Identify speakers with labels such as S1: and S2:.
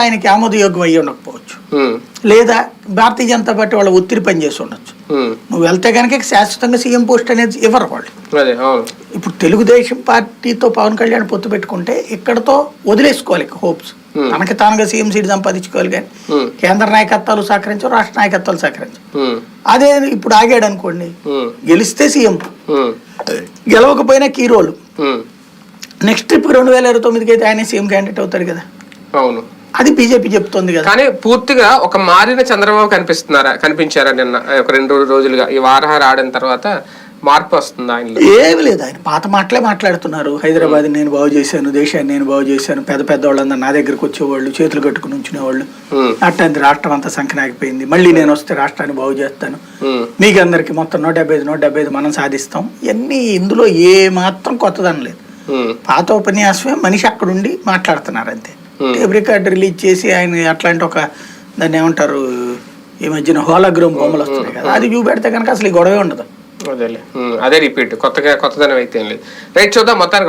S1: ఆయనకి ఆమోదయోగ్యం అయ్యి ఉండకపోవచ్చు. లేదా భారతీయ జనతా పార్టీ వాళ్ళ ఒత్తిడి పనిచేసి ఉండొచ్చు. నువ్వు వెళ్తే కనుక శాశ్వతంగా సీఎం పోస్ట్ అనేది ఇవ్వరు వాళ్ళు. ఇప్పుడు తెలుగుదేశం పార్టీతో పవన్ కళ్యాణ్ పొత్తు పెట్టుకుంటే ఇక్కడతో వదిలేసుకోవాలి హోప్స్. తనకి తానుగా సీఎం సీట్ సంపాదించుకోవాలి కానీ కేంద్ర నాయకత్వాలు సహకరించవు రాష్ట్ర నాయకత్వాలు సహకరించవు.
S2: ఉమ్,
S1: అదే ఇప్పుడు ఆగాడు అనుకోండి గెలిస్తే సీఎం. గెలవకపోయినా key role.
S2: Um,
S1: next trip రెండు వేల ఇరవై తొమ్మిదికి అయితే ఆయన సీఎం క్యాండిడేట్ అవుతారు కదా.
S2: అవును.
S1: అది బీజేపీ చెప్తోంది కదా.
S2: కానీ పూర్తిగా ఒక మారిన చంద్రబాబు కనిపిస్తున్నారా కనిపించారా నిన్న ఒక రెండు రోజులుగా? ఈ వారహార ఆడిన తర్వాత మార్పు వస్తుంది ఆయనలో?
S1: ఏమి లేదు. ఆయన పాత మాటలే మాట్లాడుతున్నారు. హైదరాబాద్ నేను బాగు చేశాను దేశాన్ని నేను బాగు చేశాను పెద్ద పెద్ద వాళ్ళందరూ నా దగ్గరకు వచ్చేవాళ్ళు చేతులు కట్టుకుని ఉంచునేవాళ్ళు. అట్లాంటి రాష్ట్రం అంతా సంకనాగిపోయింది మళ్ళీ నేను వస్తే రాష్ట్రాన్ని బాగు చేస్తాను.
S2: ఉమ్,
S1: మీకు అందరికి మొత్తం నూట డెబ్బై ఐదు నూట డెబ్బై ఐదు మనం సాధిస్తాం. ఇవన్నీ ఇందులో ఏ మాత్రం కొత్తదనం లేదు.
S2: ఉమ్,
S1: పాత ఉపన్యాసమే మనిషి అక్కడుండి మాట్లాడుతున్నారు అంతే. టేప్ రికార్డ్ రిలీజ్ చేసి ఆయన అట్లాంటి ఒక దాన్ని ఏమంటారు ఈ మధ్యన హోలగ్రూమ్ బొమ్మలు వస్తున్నాయి కదా. అది చూపెడితే కనుక అసలు ఈ గొడవే ఉండదు.
S2: ఉమ్, అదే రిపీట్ కొత్తగా కొత్తదనం అయితే రైట్ చూద్దాం. మొత్తానికి